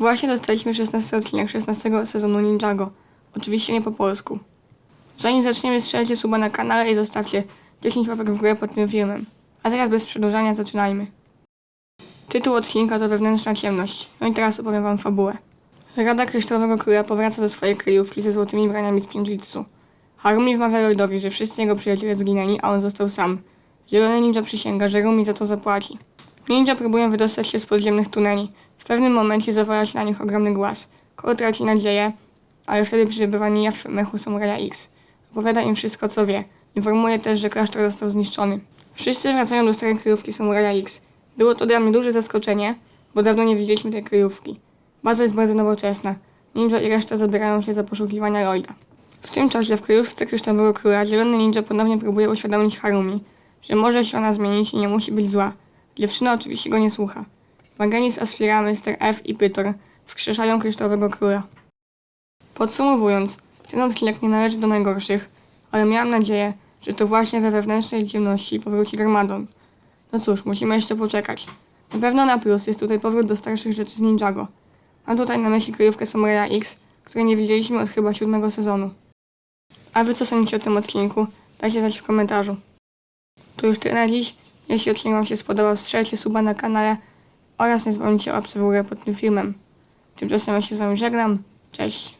Właśnie dostaliśmy 16 odcinek 16 sezonu Ninjago. Oczywiście nie po polsku. Zanim zaczniemy, strzelcie suba na kanale i zostawcie 10 łapek w górę pod tym filmem. A teraz bez przedłużania zaczynajmy. Tytuł odcinka to Wewnętrzna Ciemność. No i teraz opowiem wam fabułę. Rada Kryształowego Króla powraca do swojej kryjówki ze złotymi braniami z Pinjitsu. Harumi wmawia Lloydowi, że wszyscy jego przyjaciele zginęli, a on został sam. Zielony ninja przysięga, że Rumi za to zapłaci. Ninja próbują wydostać się z podziemnych tuneli. W pewnym momencie zawala się na nich ogromny głaz. Kolo traci nadzieję, ale wtedy przybywa Nia w mechu Samuraja X. Opowiada im wszystko, co wie. Informuje też, że klasztor został zniszczony. Wszyscy wracają do starej kryjówki Samuraja X. Było to dla mnie duże zaskoczenie, bo dawno nie widzieliśmy tej kryjówki. Baza jest bardzo nowoczesna. Ninja i reszta zabierają się za poszukiwania Lloyda. W tym czasie w kryjówce Kryształowego Króla zielony ninja ponownie próbuje uświadomić Harumi, że może się ona zmienić i nie musi być zła. Dziewczyna oczywiście go nie słucha. Maganis, Asfira, Mr. F i Pytor wskrzeszają Kryształowego Króla. Podsumowując, ten odcinek nie należy do najgorszych, ale miałam nadzieję, że to właśnie we wewnętrznej ciemności powróci Garmadon. No cóż, musimy jeszcze poczekać. Na pewno na plus jest tutaj powrót do starszych rzeczy z Ninjago. Mam tutaj na myśli kryjówkę Samuraja X, której nie widzieliśmy od chyba siódmego sezonu. A wy co sądzicie o tym odcinku? Dajcie znać w komentarzu. To już tyle na dziś. Jeśli odcinek wam się spodobał, strzelcie suba na kanale oraz nie zapomnijcie o łapce pod tym filmem. Tymczasem ja się z wami żegnam. Cześć!